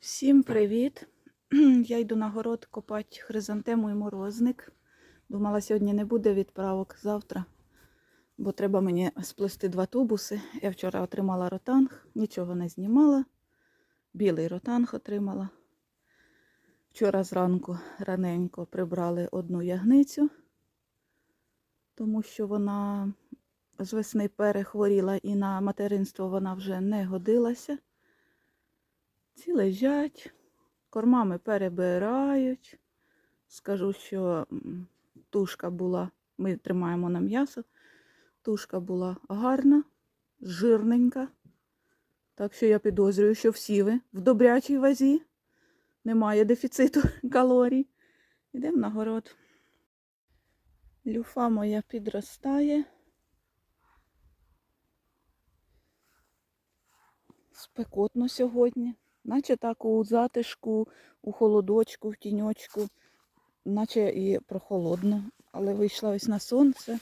Всім привіт! Я йду на город копати хризантему і морозник. Думала, сьогодні не буде відправок завтра, бо треба мені сплести два тубуси. Я вчора отримала ротанг, нічого не знімала. Білий ротанг отримала. Вчора зранку раненько прибрали одну ягницю, тому що вона з весни перехворіла і на материнство вона вже не годилася. Ці лежать, кормами перебирають. Скажу, що тушка була, ми тримаємо на м'ясо. Тушка була гарна, жирненька. Так що я підозрюю, що всі ви в добрячій вазі. Немає дефіциту калорій. Йдемо на город. Люфа моя підростає. Спекотно сьогодні. Наче так у затишку, у холодочку, в тіньочку, наче і прохолодно. Але вийшла ось на сонце,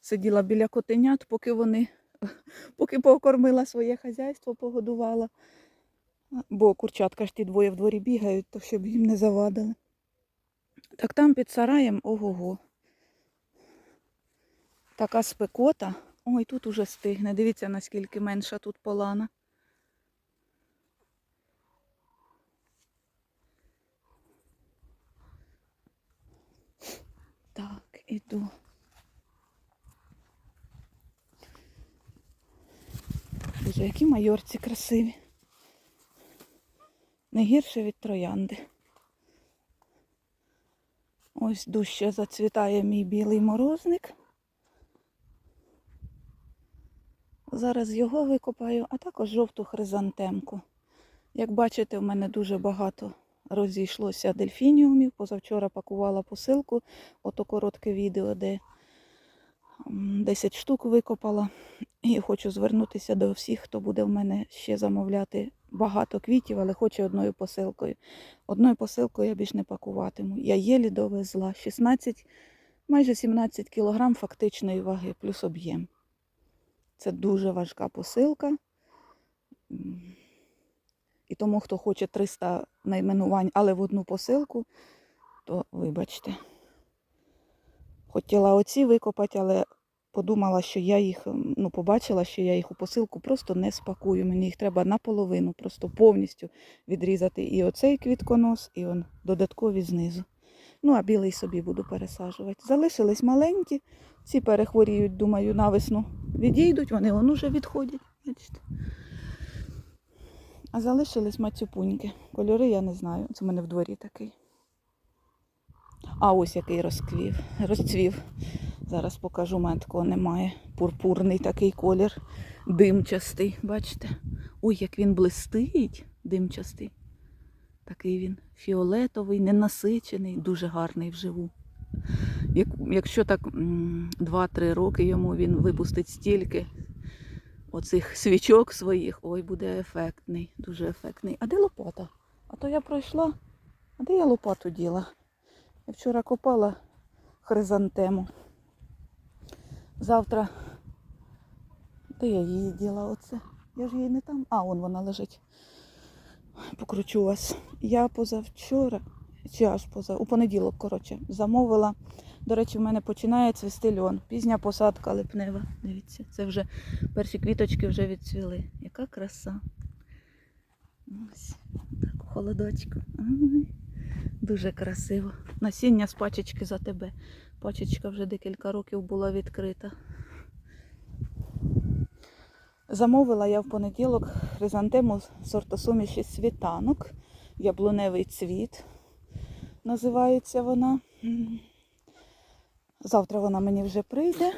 сиділа біля котенят, поки вони, поки покормила своє хазяйство, погодувала. Бо курчатка ж ті двоє в дворі бігають, то щоб їм не завадили. Так там під сараєм ого-го. Така спекота. Ой, тут уже стигне. Дивіться, наскільки менша тут полана. Так, іду. Боже, які майорці красиві. Не гірше від троянди. Ось дужче зацвітає мій білий морозник. Зараз його викопаю, а також жовту хризантемку. Як бачите, в мене дуже багато розійшлося дельфініумів. Позавчора пакувала посилку, ото коротке відео, де 10 штук викопала. І хочу звернутися до всіх, хто буде в мене ще замовляти багато квітів, але хоче одною посилкою. Одною посилкою я більш не пакуватиму. Я єлі довезла 16, майже 17 кілограм фактичної ваги, плюс об'єм. Це дуже важка посилка. І тому, хто хоче 300 найменувань, але в одну посилку, то вибачте. Хотіла оці викопати, але подумала, що я їх, ну, побачила, що я їх у посилку просто не спакую. Мені їх треба наполовину, просто повністю відрізати і оцей квітконос, і он додаткові знизу. Ну, а білий собі буду пересаджувати. Залишились маленькі, ці перехворіють, думаю, навесну відійдуть, вони вон уже відходять. Бачите. А залишились мацюпуньки. Кольори я не знаю. Це в мене в дворі такий. А ось який розквів, розцвів. Зараз покажу, у мене такого немає. Пурпурний такий колір, димчастий. Бачите? Ой, як він блистить, димчастий. Такий він фіолетовий, ненасичений, дуже гарний вживу. Як, якщо так м, 2-3 роки йому він випустить стільки оцих свічок своїх, ой, буде ефектний, дуже ефектний. А де лопата? А то я пройшла. А де я лопату діла? Я вчора копала хризантему. Завтра. Де я її діла оце? Я ж її не там. А, вон вона лежить. Покручу вас. Я позавчора, чи аж поза, у понеділок, коротше, замовила. До речі, в мене починає цвісти льон. Пізня посадка липнева. Дивіться, це вже перші квіточки вже відцвіли. Яка краса. Ось так, холодочку. Дуже красиво. Насіння з пачечки за тебе. Пачечка вже декілька років була відкрита. Замовила я в понеділок хризантему сортосуміші світанок. Яблуневий цвіт називається вона. Завтра вона мені вже прийде.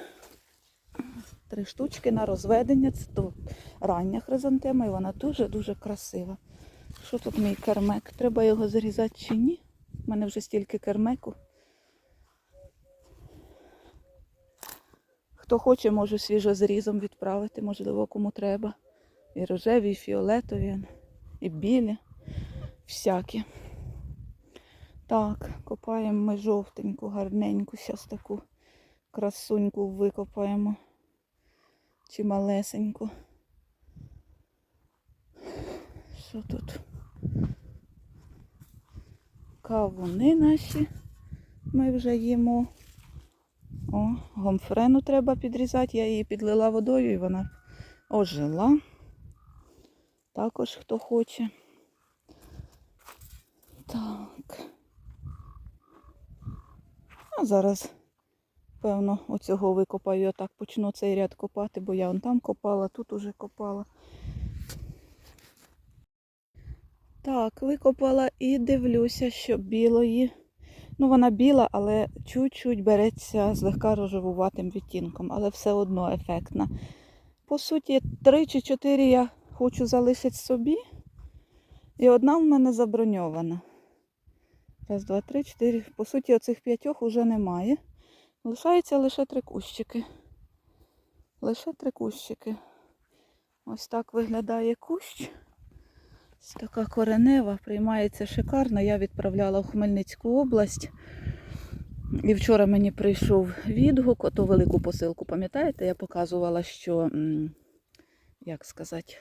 Три штучки на розведення. Це то рання хризантема і вона дуже-дуже красива. Що тут мій кермек? Треба його зарізати чи ні? У мене вже стільки кермеку. Хто хоче, може свіжозрізом відправити, можливо, кому треба. І рожеві, і фіолетові, і білі, всякі. Так, копаємо ми жовтеньку, гарненьку, зараз таку красуньку викопаємо. Чи малесеньку. Що тут? кавуни наші ми вже їмо. О, гомфрену треба підрізати. Я її підлила водою і вона ожила. Також хто хоче. Так. А зараз, певно, оцього викопаю. Отак почну цей ряд копати, бо я вон там копала, тут уже копала. Так, викопала і дивлюся, що білої. Ну, вона біла, але чуть-чуть береться злегка рожевуватим відтінком, але все одно ефектна. По суті, три чи чотири я хочу залишити собі. І одна в мене заброньована. Раз, два, три, чотири. По суті, оцих п'ятьох уже немає. Лишається лише три кущики. Лише три кущики. Ось так виглядає кущ. Ось така коренева, приймається шикарно. Я відправляла в Хмельницьку область. І вчора мені прийшов відгук, ото велику посилку, пам'ятаєте, я показувала, що, як сказати,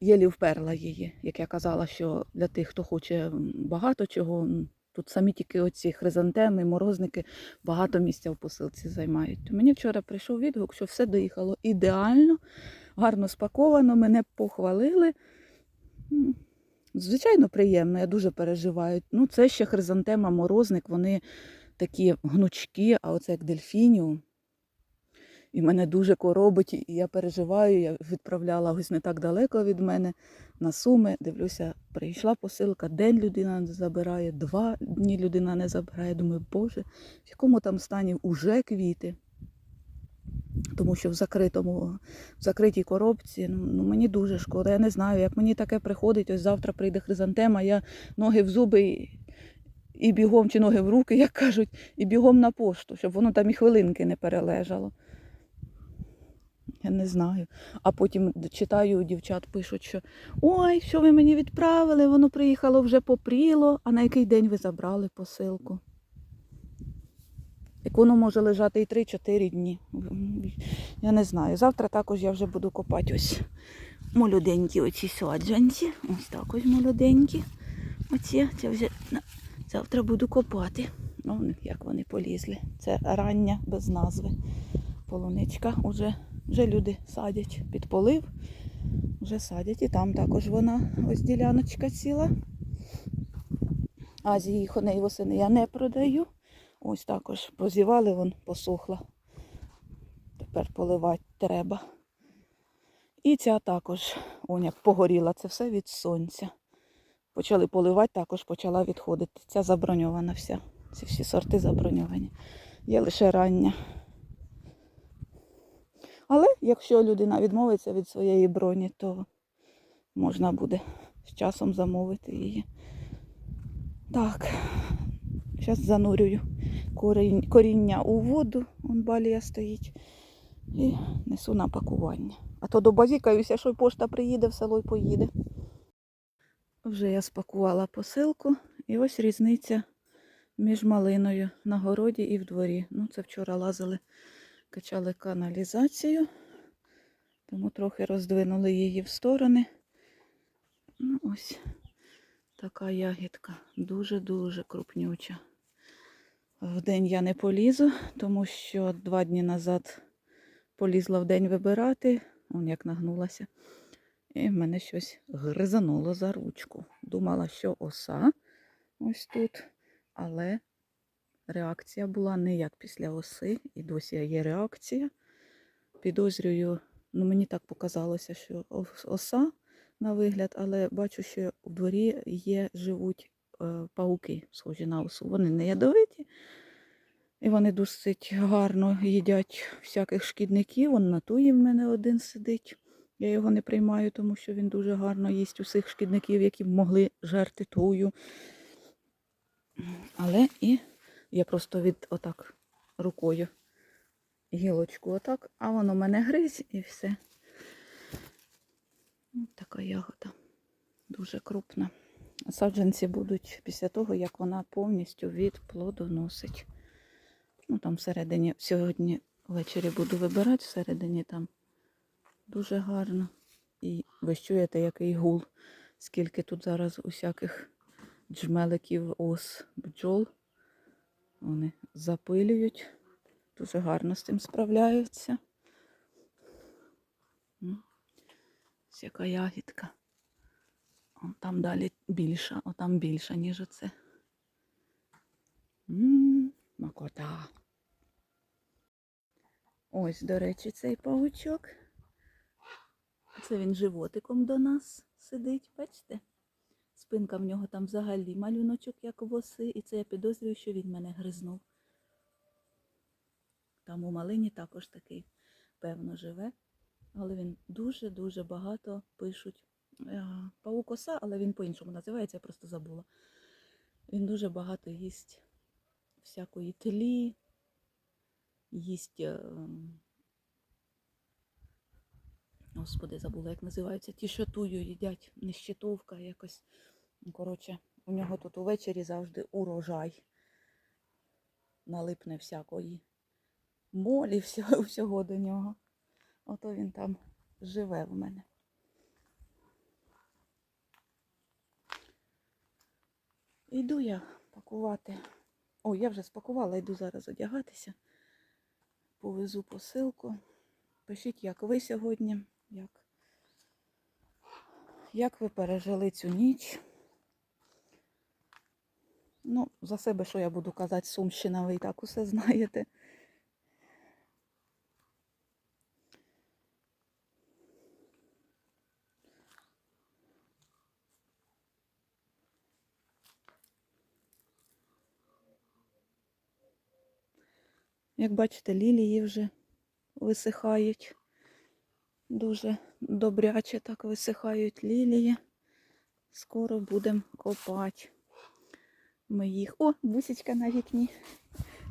єлі вперла її, як я казала, що для тих, хто хоче багато чого, тут самі тільки оці хризантеми, морозники багато місця в посилці займають. Мені вчора прийшов відгук, що все доїхало ідеально, гарно спаковано, мене похвалили. Звичайно, приємно, я дуже переживаю. Ну, це ще хризантема, морозник, вони такі гнучкі, а оце як дельфініум. І мене дуже коробить, і я переживаю. Я відправляла ось не так далеко від мене на суми. Дивлюся, прийшла посилка, день людина не забирає, два дні людина не забирає. Думаю, боже, в якому там стані уже квіти. Тому що в закритому, в закритій коробці, ну, ну мені дуже шкода. Я не знаю, як мені таке приходить. Ось завтра прийде хризантема, я ноги в зуби і бігом, чи ноги в руки, як кажуть, і бігом на пошту, щоб воно там і хвилинки не перележало. Я не знаю. А потім читаю, дівчат пишуть, що ой, що ви мені відправили, воно приїхало вже попріло, а на який день ви забрали посилку? Як воно може лежати і 3-4 дні. Я не знаю. Завтра також я вже буду копати ось молоденькі оці саджанці. Ось так ось молоденькі. Оці, це вже завтра буду копати. Ну, як вони полізли. Це рання без назви. Полуничка уже, вже люди садять під полив. Вже садять. І там також вона ось діляночка ціла. Азії хоней восени я не продаю. Ось також позівали, вон посохла. Тепер поливати треба. І ця також, он як погоріла, це все від сонця. Почали поливати, також почала відходити. Ця заброньована вся. Ці всі сорти заброньовані. Є лише рання. Але якщо людина відмовиться від своєї броні, то можна буде з часом замовити її. Так, зараз занурюю коріння у воду, он балія стоїть, і несу на пакування. А то добазікаюся, що пошта приїде в село і поїде. Вже я спакувала посилку, і ось різниця між малиною на городі і в дворі. Ну, це вчора лазили, качали каналізацію, тому трохи роздвинули її в сторони. Ну, ось така ягідка, дуже-дуже крупнюча. Вдень я не полізу, тому що два дні назад полізла вдень вибирати, он як нагнулася. І в мене щось гризануло за ручку. Думала, що оса ось тут, але реакція була не як після оси, і досі є реакція. Підозрюю, ну мені так показалося, що оса на вигляд, але бачу, що в дворі є, живуть е, пауки, схожі на осу. Вони не ядовиті, і вони досить гарно їдять всяких шкідників. Вон на туї в мене один сидить. Я його не приймаю, тому що він дуже гарно їсть усіх шкідників, які б могли жерти тую. Але і я просто від отак рукою гілочку отак, а воно мене гриз і все. Ось така ягода. Дуже крупна. Саджанці будуть після того, як вона повністю від плодоносить. Ну там всередині, сьогодні ввечері буду вибирати, всередині там дуже гарно. І ви чуєте, який гул, скільки тут зараз усяких джмеликів ос бджол. Вони запилюють. Дуже гарно з цим справляються. Ось яка ягідка. О, там далі більша, о, там більша, ніж оце. М, Макота. Ось, до речі, цей павучок. Це він животиком до нас сидить, бачите? Спинка в нього там взагалі малюночок, як воси, і це я підозрюю, що він мене гризнув. Там у малині також такий, певно, живе. Але він дуже-дуже багато пишуть. Е, Павукоса, але він по-іншому називається, я просто забула. Він дуже багато їсть всякої тлі, їсть. е, Господи, забула, як називаються. Ті, що тую їдять, не щитовка якось. Коротше, у нього тут увечері завжди урожай. Налипне всякої молі, всього, всього до нього. Ото він там живе в мене. Іду я пакувати. О, я вже спакувала, йду зараз одягатися. Повезу посилку. Пишіть, як ви сьогодні, як, як ви пережили цю ніч. Ну, за себе, що я буду казати, Сумщина, ви і так усе знаєте. Як бачите, лілії вже висихають. Дуже добряче так висихають лілії. Скоро будемо копати. Ми їх. О, бусічка на вікні.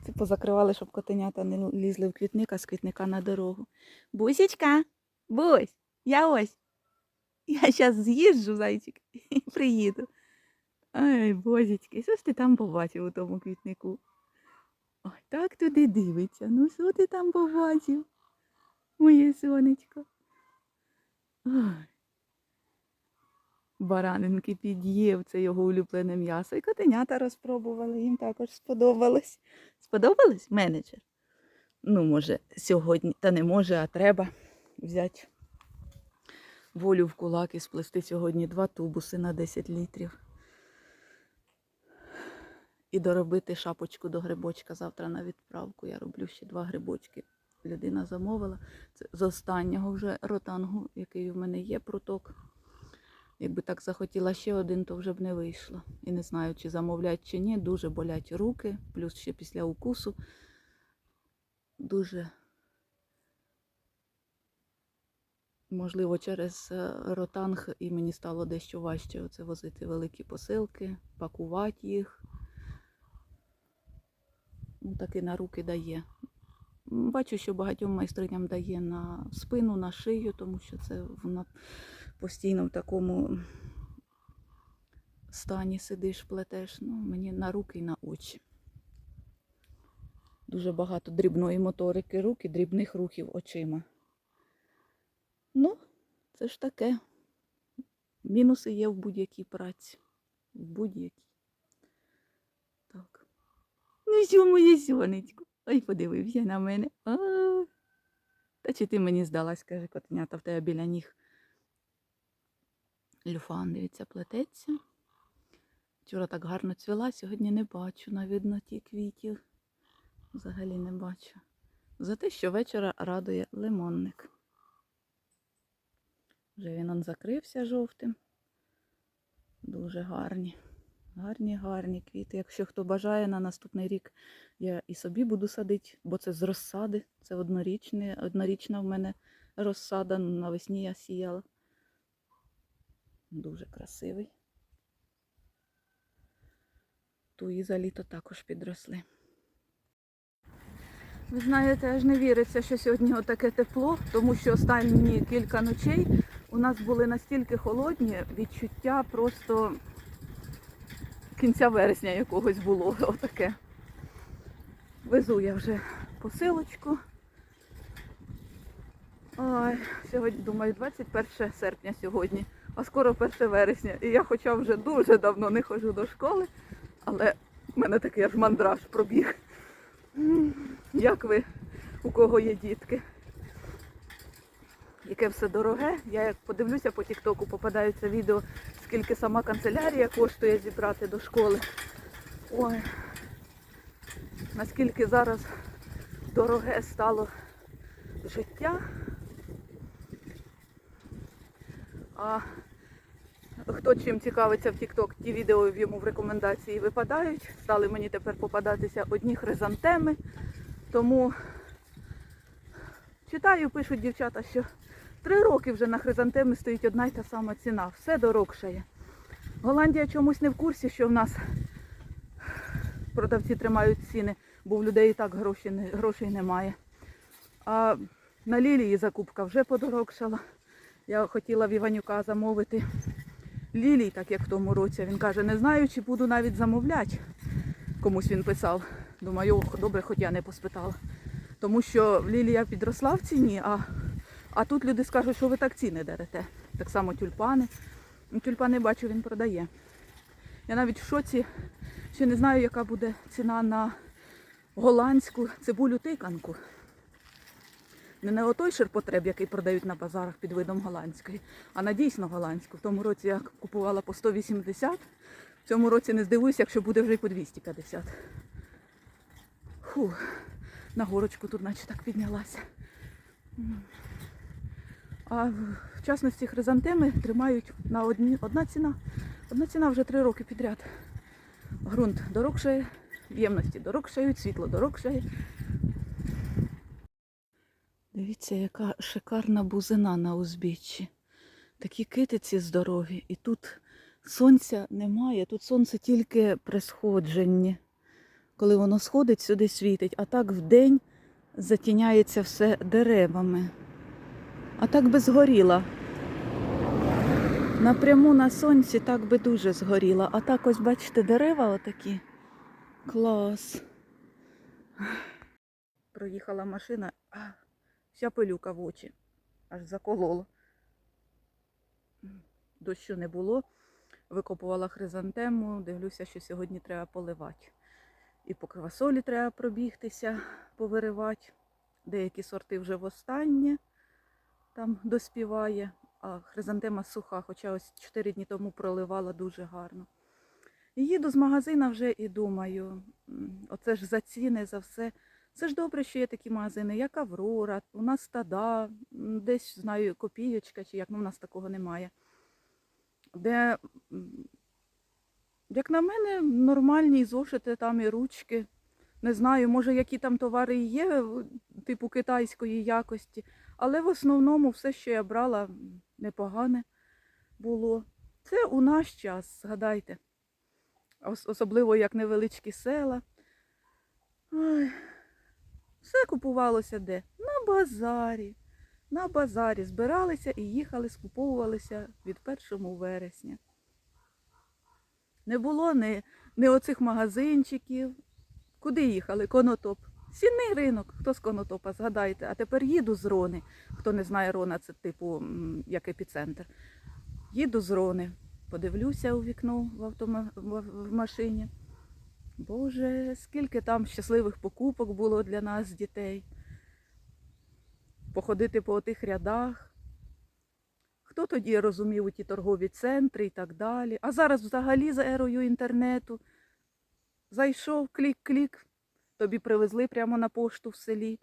Це позакривали, щоб котенята не лізли в квітник, а з квітника на дорогу. Бусічка, бусь, я ось. Я зараз з'їжджу, зайчик, і приїду. Ай, бозічки, що ж ти там побачив у тому квітнику? Ой, так туди дивиться. Ну, що ти там побачив? Моє сонечко. Ой. Баранинки під'їв, це його улюблене м'ясо. І котенята розпробували, їм також сподобалось. Сподобалось менеджер? Ну, може, сьогодні, та не може, а треба взяти волю в кулак і сплести сьогодні два тубуси на 10 літрів. І доробити шапочку до грибочка завтра на відправку. Я роблю ще два грибочки. Людина замовила. Це з останнього вже ротангу, який у мене є проток. Якби так захотіла ще один, то вже б не вийшло. І не знаю, чи замовлять, чи ні. Дуже болять руки, плюс ще після укусу. Дуже, можливо, через е, ротанг і мені стало дещо важче оце возити великі посилки, пакувати їх. Ну, таки на руки дає. Бачу, що багатьом майстриням дає на спину, на шию, тому що це вона постійно в такому стані сидиш, плетеш. Ну, мені на руки і на очі. Дуже багато дрібної моторики рук і дрібних рухів очима. Ну, це ж таке. Мінуси є в будь-якій праці. В будь-якій. Так. Ну, що моє сонечко? Ой, подивився на мене. А, Та чи ти мені здалась, каже, котенята, в тебе біля ніг. Люфан, дивіться, плететься. Вчора так гарно цвіла, сьогодні не бачу навіть на відноті квітів. Взагалі не бачу. За те, що вечора радує лимонник. Вже він он закрився жовтим. Дуже гарні. Гарні, гарні квіти. Якщо хто бажає на наступний рік, я і собі буду садити, бо це з розсади. Це однорічна в мене розсада. Навесні я сіяла. Дуже красивий. Туї за літо також підросли. Ви знаєте, аж не віриться, що сьогодні отаке тепло, тому що останні кілька ночей у нас були настільки холодні відчуття просто кінця вересня якогось було отаке. Везу я вже посилочку. Ой, сьогодні, думаю, 21 серпня сьогодні. А скоро 1 вересня. І я хоча вже дуже давно не ходжу до школи, але в мене такий аж мандраж пробіг. Як ви, у кого є дітки? Яке все дороге. Я як подивлюся по Тіктоку, попадаються відео, скільки сама канцелярія коштує зібрати до школи. Ой, наскільки зараз дороге стало життя. А хто чим цікавиться в TikTok, ті відео йому в рекомендації випадають. Стали мені тепер попадатися одні хризантеми. Тому читаю, пишуть дівчата, що три роки вже на хризантеми стоїть одна й та сама ціна. Все дорогшає. Голландія чомусь не в курсі, що в нас продавці тримають ціни, бо в людей і так гроші, не- грошей немає. А на лілії закупка вже подорожчала. Я хотіла в Іванюка замовити лілій, так як в тому році. Він каже, не знаю, чи буду навіть замовляти. Комусь він писав. Думаю, ох, добре, хоч я не поспитала. Тому що лілія підросла в ціні, а, а тут люди скажуть, що ви так ціни дерете. Так само тюльпани. Ну, Тюльпани бачу, він продає. Я навіть в шоці, ще не знаю, яка буде ціна на голландську цибулю тиканку. Не отой ширпотреб, який продають на базарах під видом голландської, а на дійсно голландську. В тому році я купувала по 180, в цьому році не здивуюся, якщо буде вже й по 250. Фу, на горочку тут наче так піднялася. А в частності хризантеми тримають на одні, одна ціна. Одна ціна вже три роки підряд. Грунт дорогшає, ємності дорогшають, світло дорогшає. Дивіться, яка шикарна бузина на узбіччі. Такі китиці здорові. І тут сонця немає, тут сонце тільки при сходженні. Коли воно сходить, сюди світить, а так вдень затіняється все деревами. А так би згоріла. Напряму на сонці так би дуже згоріла. А так ось, бачите, дерева отакі. Клас. Проїхала машина, вся пилюка в очі. Аж заколола. Дощу не було. Викопувала хризантему, дивлюся, що сьогодні треба поливати. І по квасолі треба пробігтися, повиривати. Деякі сорти вже востаннє там доспіває, а хризантема суха, хоча ось 4 дні тому проливала дуже гарно. І їду з магазина вже і думаю, оце ж за ціни, за все. Це ж добре, що є такі магазини, як Аврора, у нас стада, десь знаю, копійочка, чи як ну, у нас такого немає. Де, як на мене, нормальні зошити там і ручки. Не знаю, може, які там товари є, типу китайської якості, але в основному все, що я брала, непогане було. Це у наш час, згадайте. Особливо як невеличкі села. Ой. Все купувалося де? На базарі. На базарі збиралися і їхали, скуповувалися від 1 вересня. Не було ні, ні оцих магазинчиків. Куди їхали? Конотоп. Сінний ринок. Хто з Конотопа, згадайте. А тепер їду з Рони. Хто не знає Рона, це типу як епіцентр. Їду з Рони. Подивлюся у вікно в, автома... в, машині. Боже, скільки там щасливих покупок було для нас, дітей. Походити по тих рядах. Хто тоді розумів ті торгові центри і так далі. А зараз взагалі за ерою інтернету. Зайшов, клік-клік, тобі привезли прямо на пошту в селі.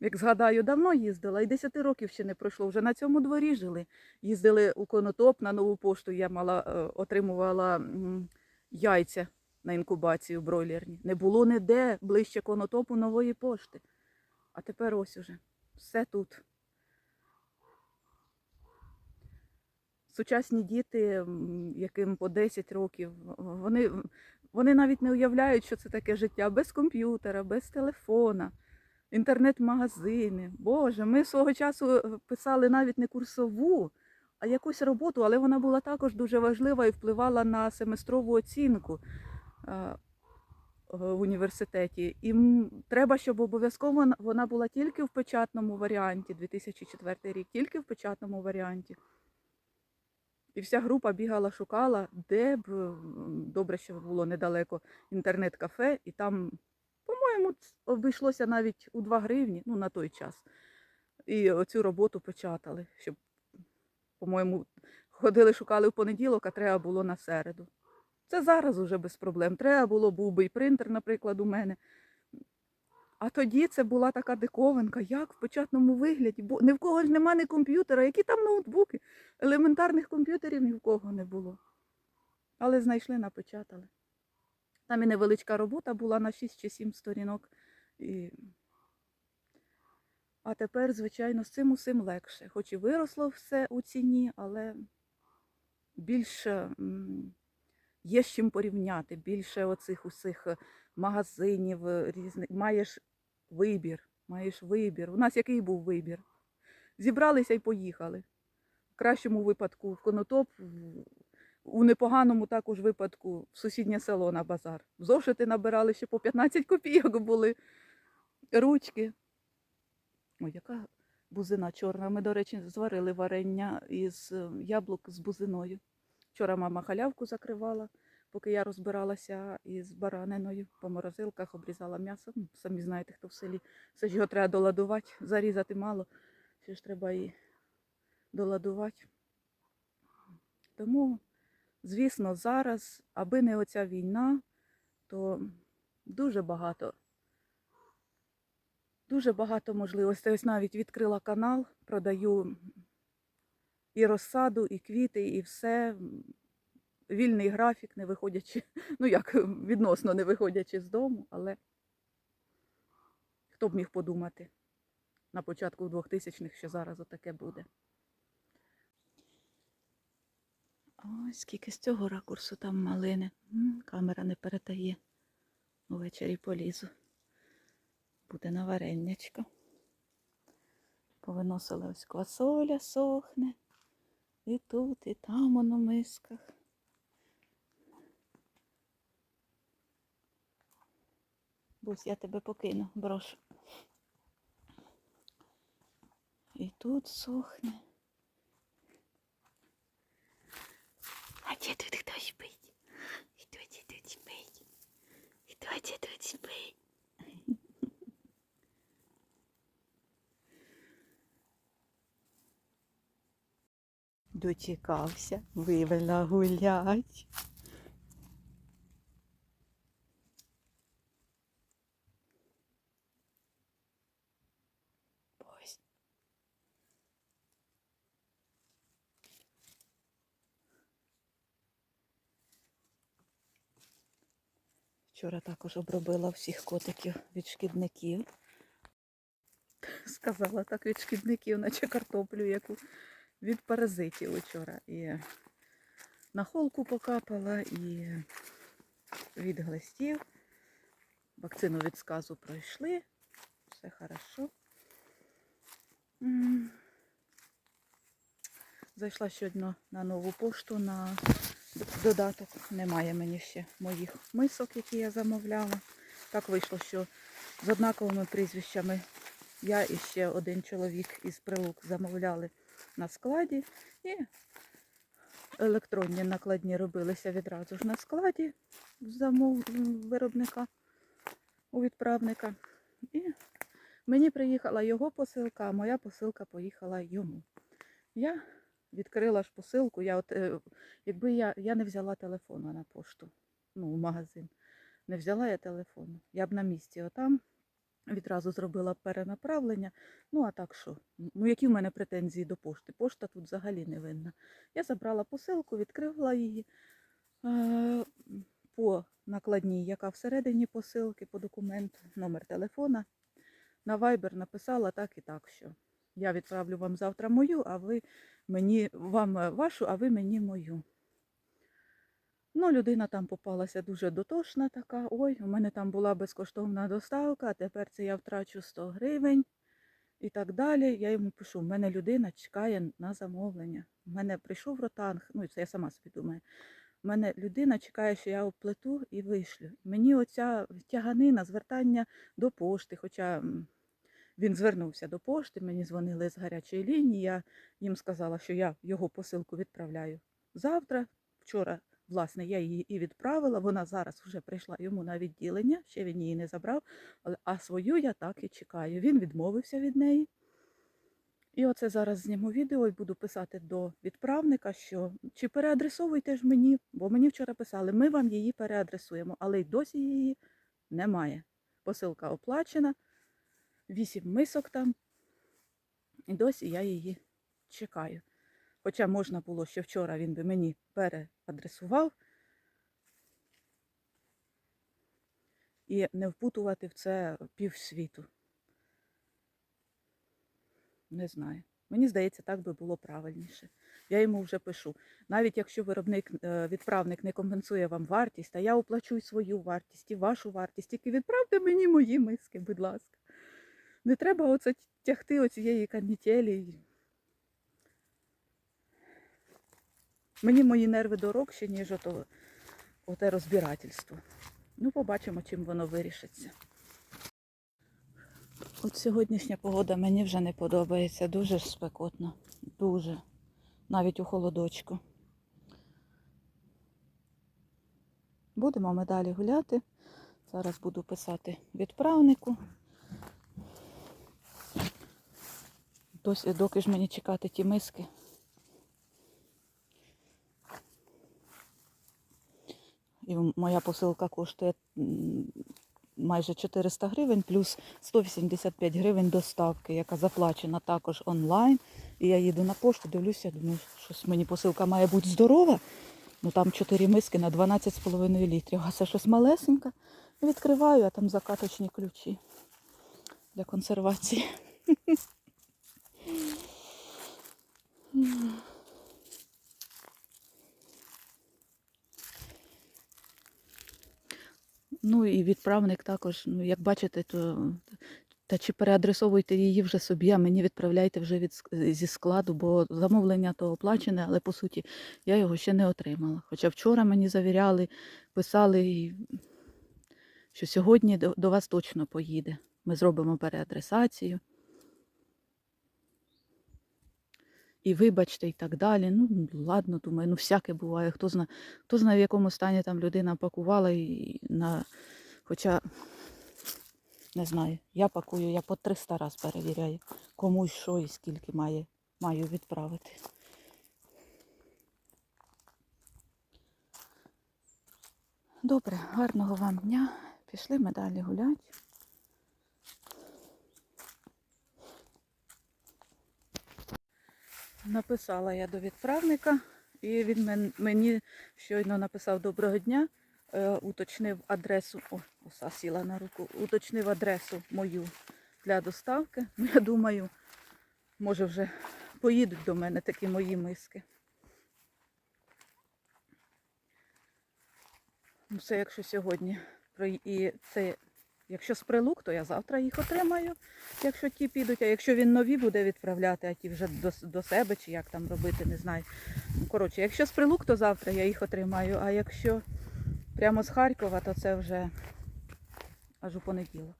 Як згадаю, давно їздила, і 10 років ще не пройшло. Вже на цьому дворі жили. Їздили у Конотоп на нову пошту. Я мала, е, отримувала яйця на інкубацію бройлерні. Не було ніде ближче Конотопу нової пошти. А тепер ось уже все тут. Сучасні діти, яким по 10 років, вони, вони навіть не уявляють, що це таке життя без комп'ютера, без телефона, інтернет-магазини. Боже, ми свого часу е, писали навіть не курсову, а якусь роботу, але вона була також дуже важлива і впливала на семестрову оцінку в університеті. І треба, щоб обов'язково вона була тільки в печатному варіанті, 2004 рік, тільки в печатному варіанті. І вся група бігала, шукала, де б добре, що було недалеко інтернет-кафе, і там, по-моєму, обійшлося навіть у 2 гривні, ну на той час. І оцю роботу печатали, щоб, по-моєму, ходили, шукали в понеділок, а треба було на середу. Це зараз уже без проблем. Треба було, був би і принтер, наприклад, у мене. А тоді це була така диковинка, як в печатному вигляді. Бо ні в кого ж нема ні комп'ютера, які там ноутбуки. Елементарних комп'ютерів ні в кого не було. Але знайшли, напечатали. Там і невеличка робота була на 6 чи 7 сторінок. І... А тепер, звичайно, з цим усім легше. Хоч і виросло все у ціні, але більше є з чим порівняти. Більше оцих усіх е, магазинів е, різних. Маєш вибір. Маєш вибір. У нас який був вибір? Зібралися і поїхали. В кращому випадку в конотоп, у непоганому також випадку в сусіднє село на базар. Зошити набирали ще по 15 копійок були ручки. Ой, яка бузина чорна. Ми, до речі, зварили варення із е, яблук з бузиною. Вчора мама халявку закривала, поки я розбиралася із бараниною. По морозилках обрізала м'ясо. Ну, Самі знаєте, хто в селі. Все ж його треба доладувати, зарізати мало. Ще ж треба і доладувати. Тому, звісно, зараз, аби не оця війна, то дуже багато Дуже багато можливостей. Ось навіть відкрила канал, продаю і розсаду, і квіти, і все. Вільний графік, не виходячи, ну як відносно не виходячи з дому, але хто б міг подумати на початку 2000-х, що зараз отаке буде. Ой, скільки з цього ракурсу там малини. Камера не передає. Увечері полізу буде на вареннячко. Повиносили ось квасоля сохне. І тут, і там воно мисках. Бусь, я тебе покину, брошу. І тут сохне. А де тут хтось спить? Хто це тут спить? Хто це тут спить? Дочекався, вивела гулять. Вчора також обробила всіх котиків від шкідників. Сказала так від шкідників, наче картоплю, яку від паразитів учора. І на холку покапала, і від глистів. Вакцину від сказу пройшли. Все хорошо. Зайшла щодня на нову пошту на додаток. Немає мені ще моїх мисок, які я замовляла. Так вийшло, що з однаковими прізвищами я і ще один чоловік із прилук замовляли на складі. І електронні накладні робилися відразу ж на складі замов виробника у відправника. І мені приїхала його посилка, а моя посилка поїхала йому. Я відкрила ж посилку. Я от, е, якби я, я не взяла телефона на пошту, ну, в магазин. Не взяла я телефону. Я б на місці отам відразу зробила перенаправлення. Ну, а так що? Ну, які в мене претензії до пошти? Пошта тут взагалі не винна. Я забрала посилку, відкрила її е, по накладній, яка всередині посилки, по документу, номер телефона. На Viber написала так і так, що я відправлю вам завтра мою, а ви мені вам е, вашу, а ви мені мою. Ну, людина там попалася дуже дотошна така. Ой, у мене там була безкоштовна доставка, а тепер це я втрачу 100 гривень і так далі. Я йому пишу, в мене людина чекає на замовлення. У мене прийшов ротанг, ну це я сама собі думаю. У мене людина чекає, що я оплету і вишлю. Мені оця тяганина, звертання до пошти, хоча він звернувся до пошти, мені дзвонили з гарячої лінії, я їм сказала, що я його посилку відправляю завтра. Вчора, власне, я її і відправила. Вона зараз вже прийшла йому на відділення, ще він її не забрав. Але- А свою я так і чекаю. Він відмовився від неї. І оце зараз зніму відео і буду писати до відправника, що чи переадресовуйте ж мені, бо мені вчора писали, ми вам її переадресуємо, але й досі її немає. Посилка оплачена, вісім мисок там, і досі я її чекаю. Хоча можна було, що вчора він би мені переадресував і не впутувати в це півсвіту. Не знаю. Мені здається, так би було правильніше. Я йому вже пишу. Навіть якщо виробник, е, відправник не компенсує вам вартість, а я оплачу свою вартість, і вашу вартість, тільки відправте мені мої миски, будь ласка. Не треба оце тягти оцієї канітелі. Мені мої нерви дорогші, ніж ото, оте розбирательство. Ну, побачимо, чим воно вирішиться. От сьогоднішня погода мені вже не подобається. Дуже ж спекотно. Дуже. Навіть у холодочку. Будемо ми далі гуляти. Зараз буду писати відправнику. Досі, доки ж мені чекати ті миски. І моя посилка коштує майже 400 гривень, плюс 185 гривень доставки, яка заплачена також онлайн. І я їду на пошту, дивлюся, думаю, щось мені посилка має бути здорова. Ну там 4 миски на 12,5 літрів. А це щось малесеньке. Відкриваю, а там закаточні ключі для консервації. Ну і відправник також, ну як бачите, то та чи переадресовуйте її вже собі, а мені відправляйте вже від, зі складу, бо замовлення то оплачене, але по суті я його ще не отримала. Хоча вчора мені завіряли, писали, що сьогодні до, до вас точно поїде. Ми зробимо переадресацію. І вибачте, і так далі. Ну, ладно, думаю, ну всяке буває. Хто знає, хто знає, в якому стані там людина пакувала і на. Хоча не знаю, я пакую, я по 300 раз перевіряю, комусь що і скільки має, маю відправити. Добре, гарного вам дня. Пішли ми далі гуляти. Написала я до відправника, і він мені щойно написав доброго дня, е, уточнив адресу. О, оса сіла на руку, уточнив адресу мою для доставки. Ну, я думаю, може вже поїдуть до мене такі мої миски. Ну, це якщо сьогодні і це, якщо з прилук, то я завтра їх отримаю, якщо ті підуть. А якщо він нові буде відправляти, а ті вже до, до себе чи як там робити, не знаю. Ну, коротше, якщо з прилук, то завтра я їх отримаю. А якщо прямо з Харкова, то це вже аж у понеділок.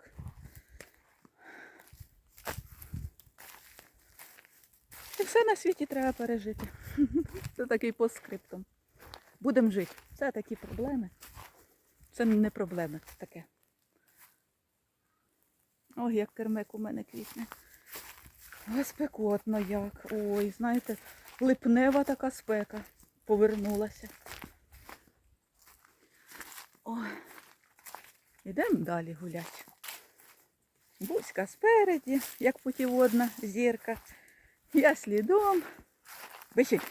І все на світі треба пережити. Це такий постскриптум. Будемо жити. Це такі проблеми. Це не проблеми, це таке. Ой, як кермик у мене квітне. Ой, спекотно як. Ой, знаєте, липнева така спека повернулася. Ой. Ідемо далі гуляти. Буська спереді, як путіводна зірка. Я слідом. Вищить.